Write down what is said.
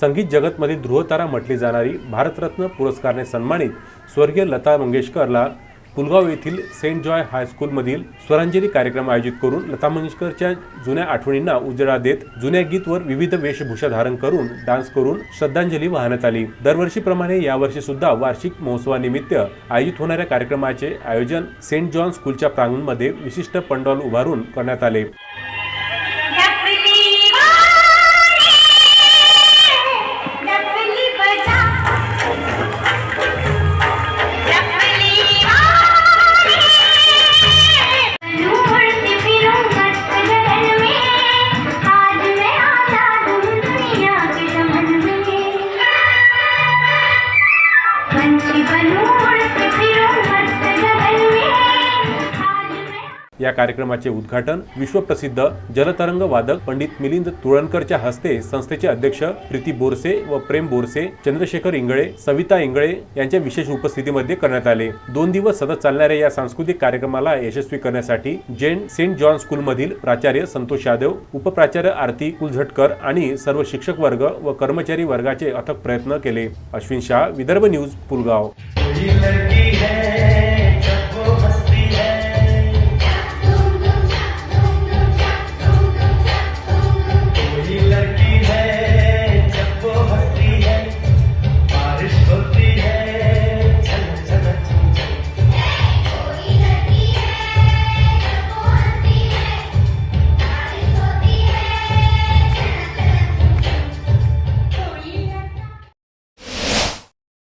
संगीत जगतमधील ध्रुवतारा म्हटली जाणारी भारतरत्न पुरस्कारने सन्मानित स्वर्गीय लता मंगेशकरला पुलगाव येथील सेंट जॉय हायस्कूलमधील स्वरांजली कार्यक्रम आयोजित करून लता मंगेशकरच्या जुन्या आठवणींना उजेडा देत जुन्या गीतवर विविध वेशभूषा धारण करून डान्स करून श्रद्धांजली वाहण्यात आली. दरवर्षीप्रमाणे यावर्षी सुद्धा वार्षिक महोत्सवानिमित्त आयोजित होणाऱ्या कार्यक्रमाचे आयोजन सेंट जॉन स्कूलच्या प्रांगणमध्ये विशिष्ट पंडॉल उभारून करण्यात आले. या कार्यक्रमाचे उद्घाटन विश्वप्रसिद्ध जलतरंग वादक पंडित मिलिंद तुळणकरच्या हस्ते संस्थेचे अध्यक्ष प्रीती बोरसे व प्रेम बोरसे चंद्रशेखर इंगळे सविता इंगळे यांच्या विशेष उपस्थितीमध्ये करण्यात आले. दोन दिवस सतत चालणाऱ्या या सांस्कृतिक कार्यक्रमाला यशस्वी करण्यासाठी जैन सेंट जॉन स्कूलमधील प्राचार्य संतोष यादव उपप्राचार्य आरती कुलझटकर आणि सर्व शिक्षक वर्ग व कर्मचारी वर्गाचे अथक प्रयत्न केले. अश्विन शाह विदर्भ न्यूज पुलगाव. है